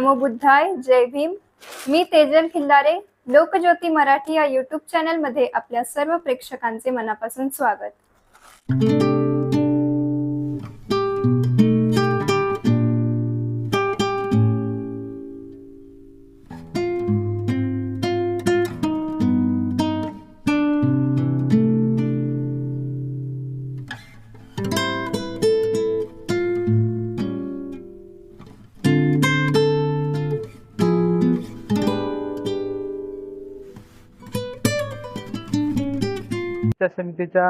नमो बुद्धाय जय भीम. मी तेजल खिल्लारे लोकज्योती मराठी या युट्यूब चॅनलमध्ये आपल्या सर्व प्रेक्षकांचे मनापासून स्वागत. त्या समितीच्या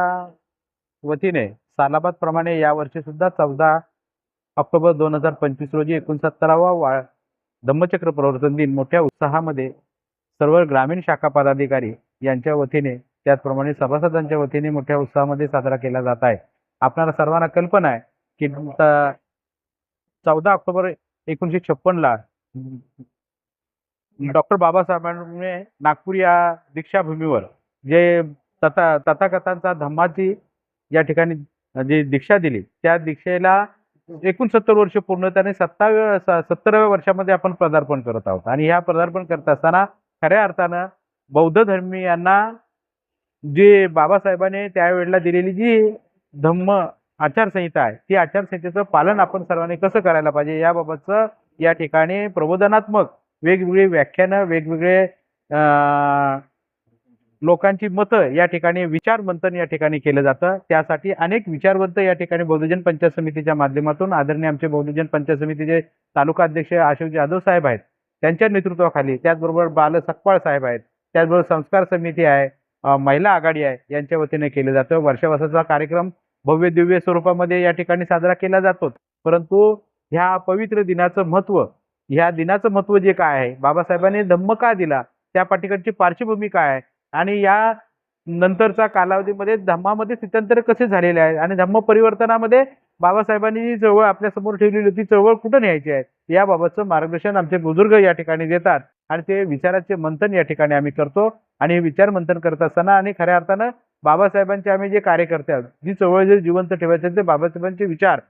वतीने सालाबाद प्रमाणे यावर्षी सुद्धा चौदा ऑक्टोबर दोन हजार पंचवीस रोजी एकोणसत्तरावा वा धम्मचक्र प्रवर्तन दिन मोठ्या उत्साहामध्ये सर्व ग्रामीण शाखा पदाधिकारी यांच्या वतीने त्याचप्रमाणे सभासदांच्या वतीने मोठ्या उत्साहामध्ये साजरा केला जात आहे. आपणाला सर्वांना कल्पना आहे की चौदा ऑक्टोबर एकोणीसशे छप्पनला डॉक्टर बाबासाहेबांनी नागपूर या दीक्षाभूमीवर जे तथा तथाकथांचा धम्माची या ठिकाणी जी दीक्षा दिली त्या दीक्षेला एकोणसत्तर वर्ष पूर्ण सत्ताव्या स- सत्तराव्या वर्षामध्ये आपण पदार्पण करत आहोत. आणि ह्या पदार्पण करत असताना खऱ्या अर्थानं बौद्ध धर्मीयांना जे बाबासाहेबांनी त्यावेळेला दिलेली जी धम्म आचारसंहिता आहे ती आचारसंहितेचं पालन आपण सर्वांनी कसं करायला पाहिजे याबाबतचं या ठिकाणी प्रबोधनात्मक वेगवेगळी व्याख्यानं वेगवेगळे लोकांची मतं या ठिकाणी विचार मंथन या ठिकाणी केलं जातं. त्यासाठी अनेक विचारवंत या ठिकाणी बहुजन पंचायत समितीच्या माध्यमातून आदरणीय आमचे बहुजन पंचायत समितीचे तालुका अध्यक्ष अशोक जाधव साहेब आहेत. त्यांच्या नेतृत्वाखाली त्याचबरोबर बाल सकपाळ साहेब आहेत. त्याचबरोबर संस्कार समिती आहे महिला आघाडी आहे यांच्या वतीने केलं जातं. वर्षावासाचा कार्यक्रम भव्य दिव्य स्वरूपामध्ये या ठिकाणी साजरा केला जातो. परंतु ह्या पवित्र दिनाचं महत्त्व ह्या दिनाचं महत्त्व जे काय आहे बाबासाहेबांनी धम्म का दिला त्या पाठीकडची पार्श्वभूमी काय आहे आणि या नंतरचा कालावधीमध्ये धम्मामध्ये स्थित्यंतर कसे झालेले आहे आणि धम्म परिवर्तनामध्ये बाबासाहेबांनी जी चळवळ आपल्यासमोर ठेवलेली होती चळवळ कुठं न्यायची आहे? याबाबतचं मार्गदर्शन आमचे बुजुर्ग या ठिकाणी देतात आणि ते विचाराचे मंथन या ठिकाणी आम्ही करतो. आणि हे विचार मंथन करत असताना आणि खऱ्या अर्थानं बाबासाहेबांचे आम्ही जे कार्यकर्ते आहोत जी चळवळ जे जिवंत ठेवायचे ते बाबासाहेबांचे विचार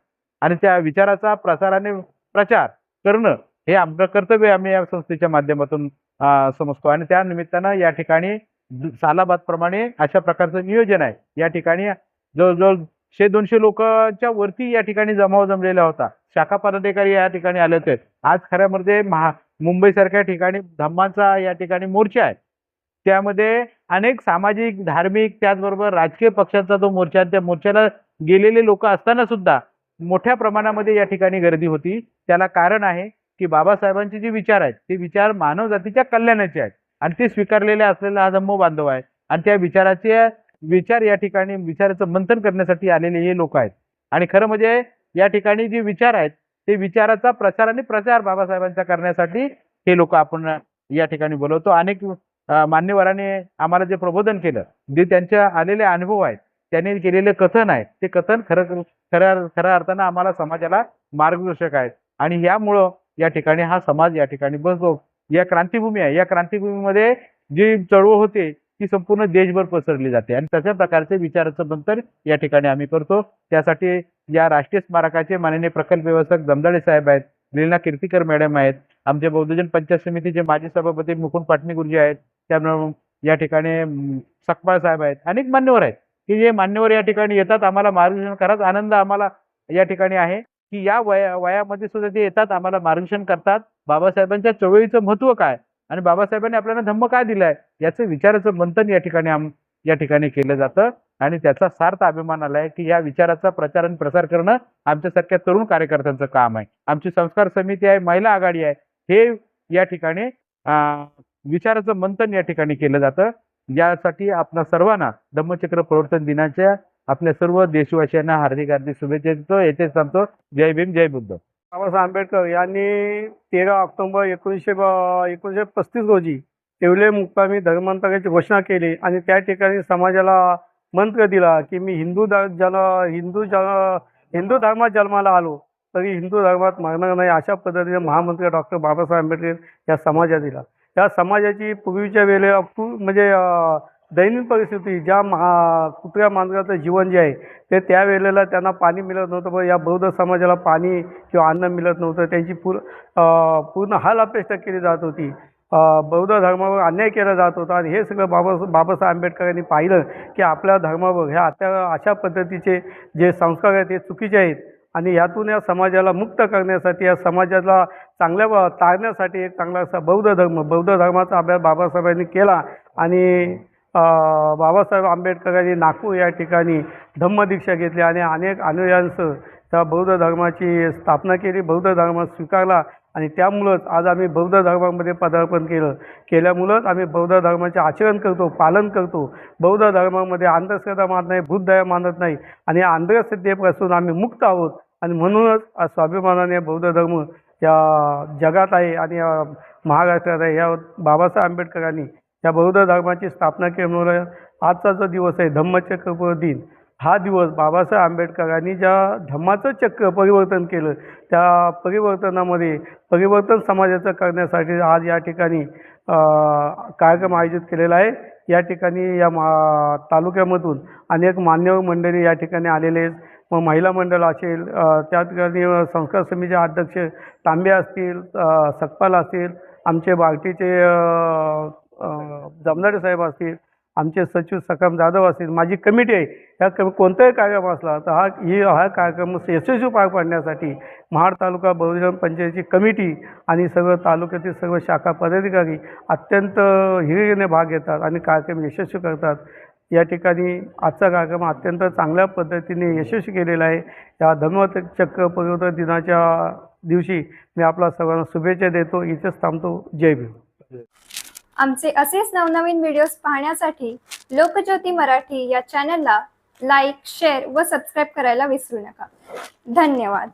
आणि त्या विचाराचा प्रसार आणि प्रचार करणं हे आमचं कर्तव्य आम्ही या संस्थेच्या माध्यमातून समजतो. आणि त्या निमित्तानं या ठिकाणी सालाबाद प्रमाणे अशा प्रकारचं नियोजन आहे. या ठिकाणी जवळजवळ शे दोनशे लोकांच्या वरती या ठिकाणी जमाव जमलेला होता. शाखा पदाधिकारी या ठिकाणी आले होते. आज खऱ्यामध्ये म्हणजे महा मुंबईसारख्या ठिकाणी धम्माचा या ठिकाणी मोर्चा आहे. त्यामध्ये अनेक सामाजिक धार्मिक त्याचबरोबर राजकीय पक्षांचा जो मोर्चा आहे त्या मोर्चाला गेलेले लोक असताना सुद्धा मोठ्या प्रमाणामध्ये या ठिकाणी गर्दी होती. त्याला कारण आहे की बाबासाहेबांचे जे विचार आहेत ते विचार मानव जातीच्या कल्याणाचे आहेत. आणि ते स्वीकारलेले असलेला हा जम्मू बांधव आहे आणि त्या विचाराचे विचार या ठिकाणी विचाराचं मंथन करण्यासाठी आलेले हे लोक आहेत. आणि खरं म्हणजे या ठिकाणी जे विचार आहेत ते विचाराचा प्रचार आणि प्रचार बाबासाहेबांचा करण्यासाठी हे लोक आपण या ठिकाणी बोलवतो. अनेक मान्यवराने मान्यवरांनी आम्हाला जे प्रबोधन केलं जे त्यांच्या आलेले अनुभव आहेत त्यांनी केलेले कथन आहे ते कथन खरं खऱ्या खऱ्या अर्थानं आम्हाला समाजाला मार्गदर्शक आहेत. आणि यामुळं या ठिकाणी हा समाज या ठिकाणी बसतो. या क्रांतीभूमी आहे. या क्रांतीभूमीमध्ये जी चळवळ होते ती संपूर्ण देशभर पसरली जाते. आणि तशा प्रकारचे विचाराचं मंथन या ठिकाणी आम्ही करतो. त्यासाठी या राष्ट्रीय स्मारकाचे माननीय प्रकल्प व्यवस्थक दमदाडे साहेब आहेत लीना कीर्तीकर मॅडम आहेत आमचे बौद्धजन पंचायत समितीचे माजी सभापती मुकुंद पाटणी गुरुजी आहेत त्यामुळे या ठिकाणी सकपाळ साहेब आहेत. अनेक मान्यवर आहेत की जे मान्यवर या ठिकाणी येतात आम्हाला मार्गदर्शन करत आनंद आम्हाला या ठिकाणी आहे की या वया वयामध्ये सुद्धा ते येतात आम्हाला मार्गदर्शन करतात. बाबासाहेबांच्या चळवळीचं महत्त्व काय? आणि बाबासाहेबांनी आपल्याला धम्म काय दिलाय? याचं विचाराचं मंथन या ठिकाणी आम या ठिकाणी केलं जातं. आणि त्याचा सार्थ अभिमान आलाय की या विचाराचा प्रचार आणि प्रसार करणं आमच्यासारख्या तरुण कार्यकर्त्यांचं काम आहे. आमची संस्कार समिती आहे महिला आघाडी आहे. हे या ठिकाणी विचाराचं मंथन या ठिकाणी केलं जातं. यासाठी आपल्या सर्वांना धम्मचक्र प्रवर्तन दिनाच्या आपल्या सर्व देशवासियांना हार्दिक हार्दिक शुभेच्छा देतो. येथेच सांगतो जय भीम जय बुद्ध. बाबासाहेब आंबेडकर यांनी तेरा ऑक्टोबर एकोणीसशे एकोणीसशे पस्तीस रोजी येवले मुक्कामी धर्मांतराची घोषणा केली आणि त्या ठिकाणी समाजाला मंत्र दिला की मी हिंदू ध जन हिंदू जन हिंदू धर्मात जन्माला आलो तरी हिंदू धर्मात मरणार नाही अशा पद्धतीने महामंत्री डॉक्टर बाबासाहेब आंबेडकर या समाजात दिला. या समाजाची पूर्वीच्या वेळेला म्हणजे दैनंदिन परिस्थिती ज्या महा कुत्र्या माणसाचं जीवन जे आहे ते त्यावेळेला त्यांना पाणी मिळत नव्हतं. पण या बौद्ध समाजाला पाणी किंवा अन्न मिळत नव्हतं. त्यांची पूर पूर्ण हाल अपेक्षा केली जात होती. बौद्ध धर्मावर अन्याय केला जात होता. आणि हे सगळं बाबा बाबासाहेब आंबेडकरांनी पाहिलं की आपल्या धर्मावर ह्या आता अशा पद्धतीचे जे संस्कार आहेत ते चुकीचे आहेत. आणि यातून या समाजाला मुक्त करण्यासाठी या समाजाला चांगल्या तारण्यासाठी एक चांगला असा बौद्ध धर्म बौद्ध धर्माचा अभ्यास बाबासाहेबांनी केला. आणि बाबासाहेब आंबेडकरांनी नागपूर या ठिकाणी धम्मदीक्षा घेतली आणि अनेक अनुयांचं त्या बौद्ध धर्माची स्थापना केली. बौद्ध धर्म स्वीकारला आणि त्यामुळंच आज आम्ही बौद्ध धर्मामध्ये पदार्पण केलं. केल्यामुळंच आम्ही बौद्ध धर्माचे आचरण करतो पालन करतो. बौद्ध धर्मामध्ये अंधश्रद्धा मानत नाही बुद्धया मानत नाही आणि अंधश्रद्धेपासून आम्ही मुक्त आहोत. आणि म्हणूनच आज स्वाभिमानाने बौद्ध धर्म या जगात आहे आणि महाराष्ट्रात आहे. या बाबासाहेब आंबेडकरांनी या बौद्ध धर्माची स्थापना केल्यामुळे आजचा जो दिवस आहे धम्मचक्र दिन हा दिवस बाबासाहेब आंबेडकरांनी ज्या धम्माचं चक्र परिवर्तन केलं त्या परिवर्तनामध्ये परिवर्तन समाजाचं करण्यासाठी आज या ठिकाणी कार्यक्रम आयोजित केलेला आहे. या ठिकाणी या मा तालुक्यामधून अनेक मान्यवर मंडळी या ठिकाणी आलेले आहेत. मग महिला मंडळ असेल त्या ठिकाणी संस्कार समितीचे अध्यक्ष तांबे असतील सकपाल असतील आमचे बार्टीचे अ, जमनाडे साहेब असतील आमचे सचिव सकाम जाधव असतील माझी कमिटी आहे ह्या कमी कोणताही कार्यक्रम असला तर हा ही हा कार्यक्रम यशस्वी पार पाडण्यासाठी महाड तालुका बहुजन पंचायतीची कमिटी आणि सर्व तालुक्यातील सर्व शाखा पदाधिकारी अत्यंत हिरिरीने भाग घेतात आणि कार्यक्रम यशस्वी करतात. या ठिकाणी आजचा कार्यक्रम अत्यंत चांगल्या पद्धतीने यशस्वी केलेला आहे. या धर्मचक्र परिवर्तन दिनाच्या दिवशी मी आपला सर्वांना शुभेच्छा देतो. इथेच थांबतो. जय भीम. आमचे असेच नवनवीन व्हिडिओज पाहण्यासाठी लोकज्योती मराठी या चॅनलला लाईक शेअर व सबस्क्राईब करायला विसरू नका. धन्यवाद.